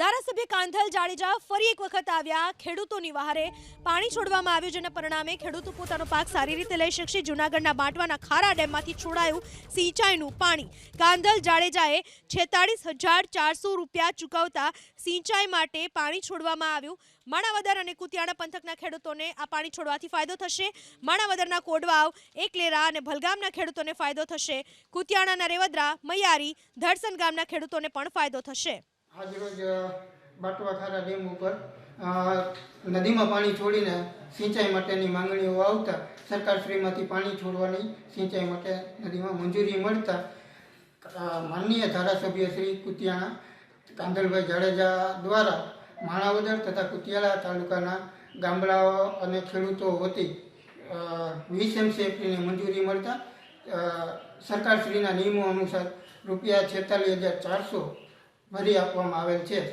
ધારાસભ્ય કાંધલ જાડેજા ફરી એક વખત આવ્યા ખેડૂતોની વહારે પાણી છોડવામાં આવ્યું, જેના પરિણામે ખેડૂતો પોતાનો પાક સારી રીતે લઈ શકશે. જૂનાગઢના બાંટવાના ખારા ડેમમાંથી છોડાયું સિંચાઈનું પાણી. કાંધલ જાડેજાએ છેતાળીસ હજાર ચારસો રૂપિયા ચૂકવતા સિંચાઈ માટે પાણી છોડવામાં આવ્યું. માણાવદર અને કુતિયાણા પંથકના ખેડૂતોને આ પાણી છોડવાથી ફાયદો થશે. માણાવદરના કોડવાવ, એકલેરા અને ભલગામના ખેડૂતોને ફાયદો થશે. કુતિયાણાના રેવદ્રા, મૈયારી, ધડસન ગામના ખેડૂતોને પણ ફાયદો થશે. આજરોજ બાટવાખારા બાટવા ડેમ ઉપર નદીમાં પાણી છોડીને સિંચાઈ માટેની માંગણીઓ આવતા સરકારશ્રીમાંથી પાણી છોડવાની સિંચાઈ માટે નદીમાં મંજૂરી મળતા માનનીય ધારાસભ્ય શ્રી કુતિયાણા કાંદલભાઈ જાડેજા દ્વારા માણાવદર તથા કુતિયાળા તાલુકાના ગામડાઓ અને ખેડૂતો વતી વીસ એમસીએફની મંજૂરી મળતા સરકારશ્રીના નિયમો અનુસાર રૂપિયા છેતાલીસ હજાર ચારસો ભરી આપવામાં આવેલ છે.